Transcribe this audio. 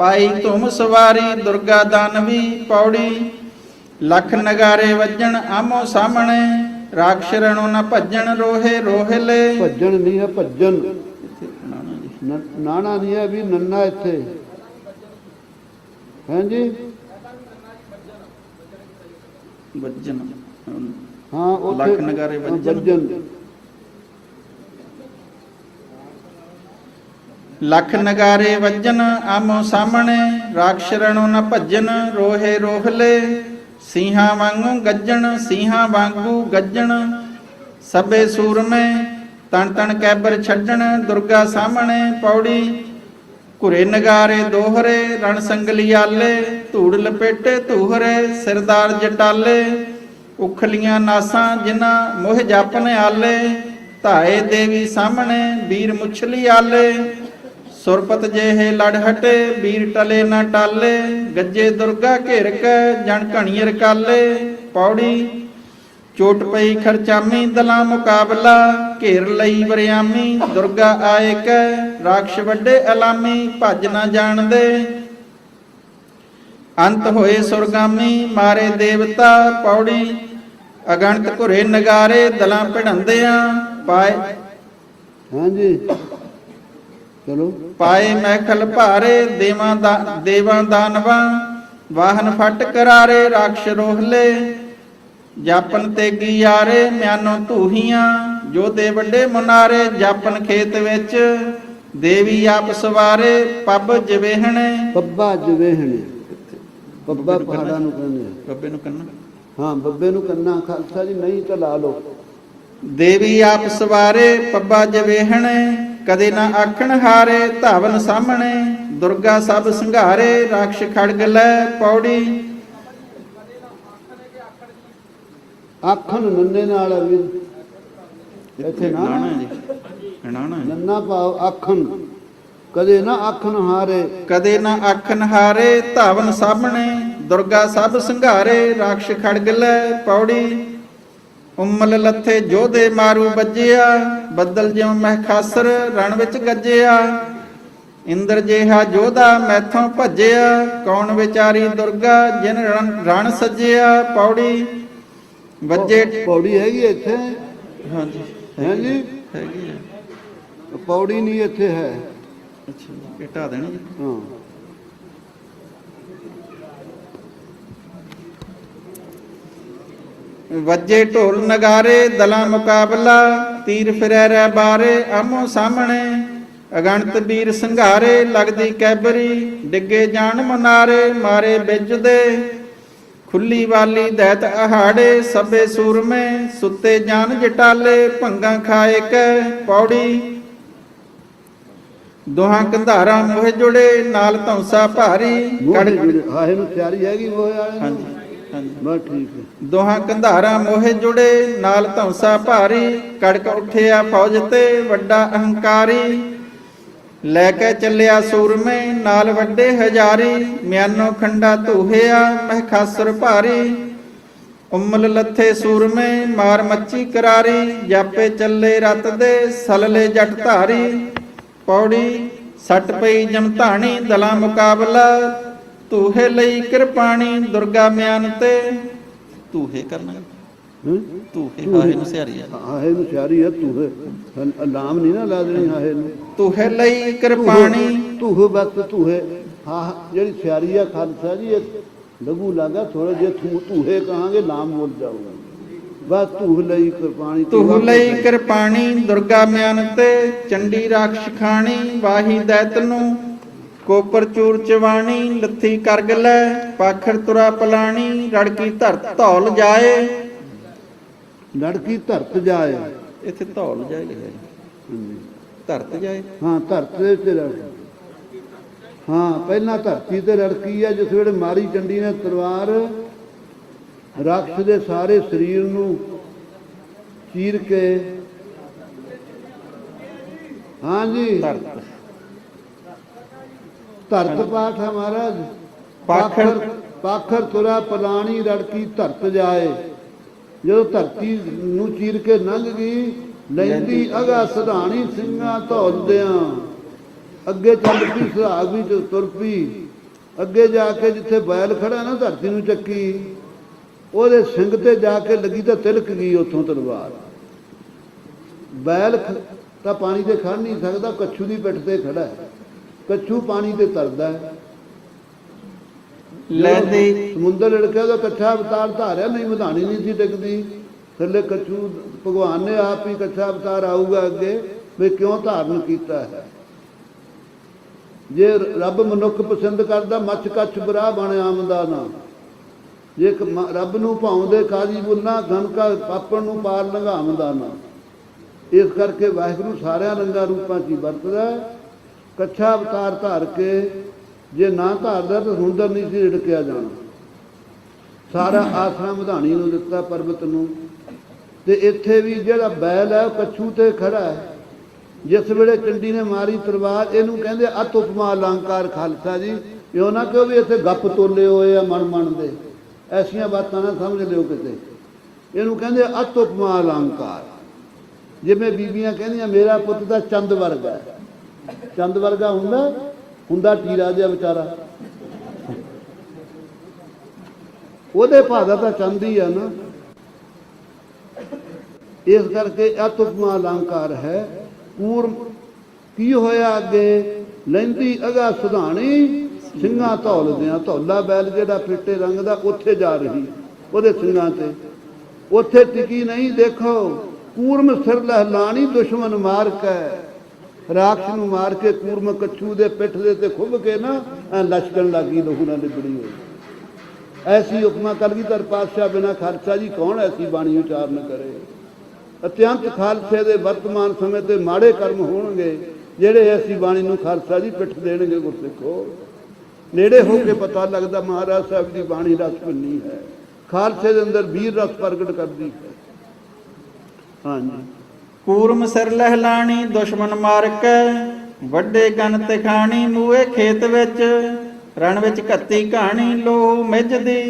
ਪਾਈ ਧੁਮ ਸਵਾਰੀ ਦੁਰਗਾ ਦਾਨਵੀ ਪੌੜੀ। ਲੱਖ ਨਗਾਰੇ ਵੱਜਣ ਆਮੋ ਸਾਹਮਣੇ ਰਾਖਸ਼ ਰਣੋ ਨਾ ਭੱਜਣ ਰੋਹੇ ਰੋਹਲੇ ਭੱਜਣ ਨਹੀਂ ਹੈ ਭੱਜਣ। ਨਾਣਾ ਨਹੀਂ ਹੈ ਵੀ ਨੰਨਾ ਇੱਥੇ। ਹਾਂਜੀ ਵੱਜਣ। ਹਾਂ ਉੱਥੇ ਲੱਖ ਨਗਾਰੇ ਵੱਜਣ। ਲੱਖ ਨਗਾਰੇ ਵੱਜਣ ਆਮੋ ਸਾਹਮਣੇ ਰਾਖਸ਼ ਰਣੋ ਨਾ ਭੱਜਣ ਰੋਹੇ ਰੋਹਲੇ। ਸਿੰਘਾਂ ਵਾਂਗੂ ਗੱਜਣ ਸਿੰਘਾਂ ਵਾਂਗੂ ਗੱਜਣ। ਸਭੇ ਸੂਰਮੇ, ਤਣ ਤਣ ਕੈਬਰ ਛੱਡਣ, ਦੁਰਗਾ ਸਾਹਮਣੇ ਪੌੜੀ। ਘੁਰੇ ਨਗਾਰੇ ਦੋਹਰੇ, ਰਣ ਸੰਗਲੀ ਆਲੇ। ਧੂੜ ਲਪੇਟੇ ਧੂਹਰੇ, ਸਿਰਦਾਰ ਜਟਾਲੇ। ਉਖਲੀਆਂ ਨਾਸਾਂ ਜਿਨ੍ਹਾਂ ਮੋਹ ਜਪਨ ਆਲੇ। ਧਾਏ ਦੇਵੀ ਸਾਹਮਣੇ ਵੀਰ ਮੁਛਲੀ ਆਲੇ। ਸੁਰਪਤ ਜਿਹੇ ਲੜ ਹਟੇ, ਵੀਰ ਟਲੇ ਨਾ ਟਾਲੇ, ਗੱਜੇ ਦੁਰਗਾ ਘੇਰ ਕੇ ਜਣ ਘਣੀਰ ਕਾਲੇ ਪੌੜੀ ਚੋਟ ਪਈ ਖਰਚਾਮੀ, ਦਲਾ ਮੁਕਾਬਲਾ, ਘੇਰ ਲਈ ਬਰਿਆਮੀ ਦੁਰਗਾ ਆਏ ਕੈ, ਰਾਖਸ਼ ਵੱਡੇ ਅਲਾਮੀ, ਭੱਜ ਨਾ ਜਾਣਦੇ। ਅੰਤ ਹੋਏ ਸੁਰਗਾਮੀ, ਮਾਰੇ ਦੇਵਤਾ, ਪੌੜੀ ਅਗਣਤ ਘੁਰੇ ਨਗਾਰੇ, ਦਲਾਂ ਭਿੜੰਦਿਆਂ, ਪਾਏ ਹਾਂਜੀ। ਚਲੋ ਪਾਏ ਮਹਿਖਲ ਭਾਰੇ ਦੇਵਾਂ ਦਾ ਦੇਵਾਂ ਦਾਨਵਾਂ ਵਾਹਨ ਫਟ ਕਰਾਰੇ ਰਾਖਸ਼ ਰੋਹਲੇ ਜਾਪਨ ਤੇਗੀ ਯਾਰੇ ਮਿਆਨੋ ਧੂਹੀਆਂ ਜੋਦੇ ਵੱਡੇ ਮੁਨਾਰੇ ਜਾਪਨ ਖੇਤ ਵਿੱਚ। ਦੇਵੀ ਆਪ ਸਵਾਰੇ ਪੱਬ ਜਵੇਹਣੇ। ਬੱਬਾ ਜਵੇਹਣੇ। ਬੱਬਾ ਪਹਾੜਾਂ ਨੂੰ ਕਹਿੰਦੇ ਆ। ਬੱਬੇ ਨੂੰ ਕੰਨਾ ਹਾਂ ਬੱਬੇ ਨੂੰ ਕੰਨਾ ਖਾਲਸਾ ਜੀ ਨਹੀਂ ਤਾਂ ਲਾ ਲਓ। ਦੇਵੀ ਆਪ ਸਵਾਰੇ ਪੱਬਾ ਜਵੇਹਣੇ। ਕਦੇ ਨਾ ਆਖਣ ਹਾਰੇ ਧਾਵਨ ਸਾਹਮਣੇ ਦੁਰਗਾ ਸਭ ਸੰਘਾਰੇ ਰਾਖਸ਼ ਖੜਗ ਲੈ ਪੌੜੀ। ਆਖਣ ਨੰਨੇ ਨਾਲ ਆ ਇੱਥੇ ਨਾ ਜੀ ਨਾਣਾ ਜੀ। ਨੰਨਾ ਪਾਓ ਆਖਣ ਕਦੇ ਨਾ ਆਖਣ ਹਾਰੇ। ਕਦੇ ਨਾ ਆਖਣ ਹਾਰੇ ਧਾਵਨ ਸਾਹਮਣੇ ਦੁਰਗਾ ਸਭ ਸੰਘਾਰੇ ਰਾਖਸ਼ ਖੜਗ ਲੈ ਪੌੜੀ। ਉਮਲ ਲੱਥੇ ਜੋਧੇ ਮਾਰੂ ਵੱਜਿਆ ਬੱਦਲ ਜਿਉ ਮਹਿਖਾਸਰ ਰਣ ਵਿੱਚ ਗੱਜਿਆ। ਇੰਦਰ ਜਿਹਾ ਜੋਧਾ ਮੈਥੋਂ ਭੱਜਿਆ ਕੌਣ ਵਿਚਾਰੀ ਦੁਰਗਾ ਜਿਨ ਰਣ- ਸੱਜਿਆ ਪੌੜੀ। ਵੱਜੇ ਪੌੜੀ ਹੈਗੀ ਇੱਥੇ? ਹਾਂਜੀ। ਹੈਗੀ? ਆ। ਪੌੜੀ ਨਹੀਂ ਇੱਥੇ ਹੈ। ਅੱਛਾ ਇਹ ਢਾ ਦੇਣੀ ਹਾਂ। ਵੱਜੇ ਢੋਲ ਨਗਾਰੇ ਦਲਾਂ ਮੁਕਾਬਲਾ ਤੀਰ ਫਿਰੈ ਰਹਿ ਬਾਰੇ ਆਮੋ ਸਾਹਮਣੇ। ਅਗਣਤ ਵੀਰ ਸੰਘਾਰੇ ਲੱਗਦੀ ਕੈਬਰੀ ਡਿੱਗੇ ਜਾਣ ਮਨਾਰੇ ਮਾਰੇ ਬਿਜਦੇ। ਖੁੱਲੀ ਵਾਲੀ ਦੈਤ ਅਹਾੜੇ ਸਭੇ ਸੂਰਮੇ ਸੁੱਤੇ ਜਾਨ ਜਟਾਲੇ ਭੰਗਾ ਖਾਏ ਕੈ ਪੌੜੀ। ਦੋਹਾਂ ਕੰਧਾਰਾਂ ਮੋਹ ਜੁੜੇ ਨਾਲ ਧੌਂਸਾ ਭਾਰੀ ਮੋਹ ਹਾਏ ਨੂੰ ਤਿਆਰੀ ਹੈਗੀ ਉਹ ਵਾਲੇ ਨੂੰ। ਬਸ ਠੀਕ ਹੈ। ਦੋਹਾਂ ਕੰਧਾਰਾਂ ਮੋਹੇ ਜੁੜੇ ਨਾਲ ਧੌਂਸਾ ਭਾਰੀ ਕੜਕ ਉੱਠਿਆ ਫੌਜ ਤੇ ਵੱਡਾ ਅਹੰਕਾਰੀ। ਲੈ ਕੇ ਚੱਲਿਆ ਸੂਰਮੇ ਨਾਲ ਵੱਡੇ ਹਜ਼ਾਰੀ। ਮਿਆਨੋ ਖੰਡਾ ਧੂਹਿਆ ਮਹਿਖਾਸਰ ਭਾਰੀ। ਉਮਲ ਲੱਥੇ ਸੂਰਮੇ ਮਾਰ ਮੱਚੀ ਕਰਾਰੀ। ਜਾਪੇ ਚੱਲੇ ਰਤ ਦੇ ਸਲਲੇ ਜਟ ਧਾਰੀ। ਪੌੜੀ ਸੱਟ ਪਈ ਜਮਧਾਣੀ ਦਲਾ ਮੁਕਾਬਲਾ। ਤੂਹੇ ਲਈ ਕਿਰਪਾਣੀ ਦੁਰਗਾ ਮਿਆਨ ਤੇ। ਤੂਹੇ ਕਰਨਾ। ਤੂਹੇ ਹਾਏ ਨੂੰ ਸਿਆਰੀ ਆ। ਹਾਏ ਨੂੰ ਤਿਆਰੀ ਹੈ ਤੂੰ ਹੈ ਲਾਮ ਨਹੀਂ ਨਾ ਲਾ ਦੇਣੀ ਹਾਏ ਨੂੰ। ਤੂਹੇ ਲਈ ਕਿਰਪਾਣੀ ਤੂਹ ਬਸ ਤੂੰ ਹੈ ਹਾਂ ਜਿਹੜੀ ਤਿਆਰੀ ਆ ਖਾਲਸਾ ਜੀ ਇਹ ਲਾਗਾ ਥੋੜਾ ਜੇ ਤੂੰ ਤੂਹੇ ਕਹਾਂਗੇ ਲਾਮ ਮੁੱਲ ਜਾਊਗਾ। ਬਸ ਤੂਹ ਲਈ ਕਿਰਪਾਣੀ ਤੂਹ ਲਈ ਕਿਰਪਾਣੀ ਦੁਰਗਾ ਮਿਆਨ ਤੇ ਚੰਡੀ ਰਾਖਸ਼ ਖਾਣੀ ਵਾਹੀ ਦੈਤ ਨੂੰ ਕੋਪਰ ਚੂਰ ਚਵਾਣੀ ਲੱਥੀ ਕਰਗ ਲੈ ਪਾਖਰ ਤੁਰਾ ਪਲਾਣੀ ਰੜਕੀ ਧਰਤ ਧੌਲ ਜਾਏ। ਲੜਕੀ ਧਰਤ ਜਾਏ। ਇੱਥੇ ਧੌਲ ਜਾਏ ਲਿਖਿਆ ਜੀ। ਹਾਂਜੀ। ਧਰਤ ਜਾਏ। ਹਾਂ ਧਰਤ ਦੇ ਤੇ ਲੜ ਹਾਂ ਪਹਿਲਾਂ ਧਰਤੀ ਤੇ ਲੜਕੀ ਆ ਜਿਸ ਵੇਲੇ ਮਾਰੀ ਚੰਡੀ ਨੇ ਤਲਵਾਰ ਰਾਖਸ਼ ਦੇ ਸਾਰੇ ਸਰੀਰ ਨੂੰ ਚੀਰ ਕੇ। ਹਾਂਜੀ। ਧਰਤ। ਧਰਤ ਪਾਠ ਹੈ ਮਹਾਰਾਜ। ਪਾਖਰ- ਪਾਖਰ ਤੁਰਾ ਪਲਾਣੀ ਲੜਕੀ ਧਰਤ ਜਾਏ। ਜਦੋਂ ਧਰਤੀ ਨੂੰ ਚੀਰ ਕੇ ਲੰਘ ਗਈ ਲੈਂਦੀ ਅਗਾ ਸਧਾਣੀ ਸਿੰਘਾਂ ਧੌਲਦਿਆਂ ਅੱਗੇ ਚੱਲ ਪਈ ਸੁਹਾਗ ਵਿੱਚ ਤੁਰ ਪਈ। ਅੱਗੇ ਜਾ ਕੇ ਜਿੱਥੇ ਬੈਲ ਖੜਾ ਨਾ ਧਰਤੀ ਨੂੰ ਚੱਕੀ ਉਹਦੇ ਸਿੰਘ ਤੇ ਜਾ ਕੇ ਲੱਗੀ ਤਾਂ ਤਿਲਕ ਗਈ ਉੱਥੋਂ ਤਲਵਾਰ। ਬੈਲ ਤਾਂ ਪਾਣੀ ਤੇ ਖੜ ਨਹੀਂ ਸਕਦਾ ਕੱਛੂ ਦੀ ਪਿੱਠ ਤੇ ਖੜਾ ਹੈ। ਕੱਛੂ ਪਾਣੀ ਤੇ ਤਰਦਾ ਹੈ। ਲੈਦੇ ਸਮੁੰਦਰ ਲੜਕਿਆ ਉਹਦਾ ਕੱਛਾ ਅਵਤਾਰ ਧਾਰਿਆ ਨਹੀਂ ਮਧਾਣੀ ਨਹੀਂ ਸੀ ਡਿੱਗਦੀ ਥੱਲੇ ਕੱਛੂ ਭਗਵਾਨ ਨੇ ਆਪ ਹੀ ਕੱਛਾ ਅਵਤਾਰ ਆਊਗਾ ਅੱਗੇ ਵੀ ਕਿਉਂ ਧਾਰਨ ਕੀਤਾ ਹੈ? ਜੇ ਰੱਬ ਮਨੁੱਖ ਪਸੰਦ ਕਰਦਾ ਮੱਛ ਕੱਛ ਬਰਾ ਬਣ ਆਮਦਾ ਨਾ। ਜੇ ਰੱਬ ਨੂੰ ਭਾਉਂਦੇ ਕਾਜੀ ਬੁੱਲਾ ਗਨਕਾ ਪਾਪਣ ਨੂੰ ਪਾਰ ਲੰਘਾਉਂਦਾ ਨਾ। ਇਸ ਕਰਕੇ ਵਾਹਿਗੁਰੂ ਸਾਰਿਆਂ ਰੰਗਾਂ ਰੂਪਾਂ 'ਚ ਵਰਤਦਾ ਹੈ। ਕੱਛਾ ਅਵਤਾਰ ਧਾਰ ਕੇ ਜੇ ਨਾ ਧਾਰਦਾ ਤਾਂ ਸੁੰਦਰ ਨਹੀਂ ਸੀ ਢਕਿਆ ਜਾਣਾ। ਸਾਰਾ ਆਸਰਾ ਮਧਾਣੀ ਨੂੰ ਦਿੱਤਾ ਪਰਬਤ ਨੂੰ। ਤੇ ਇੱਥੇ ਵੀ ਜਿਹੜਾ ਬੈਲ ਹੈ ਉਹ ਕੱਛੂ ਤੇ ਖੜਾ ਹੈ। ਜਿਸ ਵੇਲੇ ਚੰਡੀ ਨੇ ਮਾਰੀ ਤਲਵਾਰ, ਇਹਨੂੰ ਕਹਿੰਦੇ ਅਤ ਉਪਮਾ ਅਲੰਕਾਰ ਖਾਲਸਾ ਜੀ। ਇਹੋ ਨਾ ਕਿਉਂ ਵੀ ਇੱਥੇ ਗੱਪ ਤੋਲੇ ਹੋਏ ਆ ਮਨ ਮਨ ਦੇ। ਐਸੀਆਂ ਬਾਤਾਂ ਨਾ ਸਮਝ ਲਿਓ ਕਿਤੇ। ਇਹਨੂੰ ਕਹਿੰਦੇ ਅਤ ਉਪਮਾ ਅਲੰਕਾਰ। ਜਿਵੇਂ ਬੀਬੀਆਂ ਕਹਿੰਦੀਆਂ, ਮੇਰਾ ਪੁੱਤ ਤਾਂ ਚੰਦ ਵਰਗਾ ਹੈ। ਚੰਦ ਵਰਗਾ ਹੁੰਦਾ ਹੁੰਦਾ ਟੀਰਾ ਜਿਹਾ ਵਿਚਾਰਾ। ਉਹਦੇ ਭਾਦਾ ਤਾਂ ਚੰਦ ਹੀ ਆ ਨਾ। ਇਸ ਕਰਕੇ ਅਤੁਪਮਾ ਅਲੰਕਾਰ ਹੈ। ਪੂਰਮ ਕੀ ਹੋਇਆ ਅੱਗੇ? ਲੈਂਦੀ ਅਗਾ ਸੁਧਾਣੀ, ਸਿੰਘਾਂ ਧੌਲਦਿਆਂ ਧੌਲਾ ਬੈਲ ਜਿਹੜਾ ਫਿੱਟੇ ਰੰਗ ਦਾ ਉੱਥੇ ਜਾ ਰਹੀ, ਉਹਦੇ ਸਿੰਘਾਂ ਤੇ। ਉੱਥੇ ਟਿਕੀ ਨਹੀਂ ਦੇਖੋ ਕੂਰਮ ਸਿਰ ਲਹਿਲਾਣੀ ਦੁਸ਼ਮਣ ਮਾਰ ਕੇ। ਰਾਖਸ਼ ਨੂੰ ਮਾਰ ਕੇ ਕੂਰਮ ਕੱਛੂ ਦੇ ਪਿੱਠ ਦੇ ਤੇ ਖੁੱਭ ਕੇ ਨਾ ਲਸ਼ਕਣ ਲੱਗੀ ਲਹੂ ਨਾਲ ਲਿਬੜੀ ਹੋਈ। ਐਸੀ ਉਪਮਾ ਕਲਗੀਧਰ ਪਾਤਸ਼ਾਹ ਬਿਨਾ ਖਰਚਾ ਜੀ ਕੌਣ ਐਸੀ ਬਾਣੀ ਉਚਾਰਨ ਕਰੇ? ਅਤਿਅੰਤ ਖਾਲਸੇ ਦੇ ਵਰਤਮਾਨ ਸਮੇਂ ਤੇ ਮਾੜੇ ਕਰਮ ਹੋਣਗੇ, ਜਿਹੜੇ ਐਸੀ ਬਾਣੀ ਨੂੰ ਖਾਲਸਾ ਜੀ ਪਿੱਠ ਦੇਣਗੇ ਗੁਰਸਿੱਖੋ। ਨੇੜੇ ਹੋ ਕੇ ਪਤਾ ਲੱਗਦਾ ਮਹਾਰਾਜ ਸਾਹਿਬ ਦੀ ਬਾਣੀ ਰਸ ਭਿੰਨੀ ਹੈ। ਖਾਲਸੇ ਦੇ ਅੰਦਰ ਵੀਰ ਰਸ ਪ੍ਰਗਟ ਕਰਦੀ ਹੈ। ਹਾਂਜੀ। ਕੂਰਮ ਸਿਰ ਲਹਿਲਾਣੀ ਦੁਸ਼ਮਣ ਮਾਰ ਕੇ ਵੱਡੇ ਗਨ ਤੇ ਖਾਣੀ ਮੂਏ ਖੇਤ ਵਿੱਚ, ਰਣ ਵਿੱਚ ਘੱਤੀ ਕਹਾਣੀ ਲੋ ਮਿੱਝਦੀ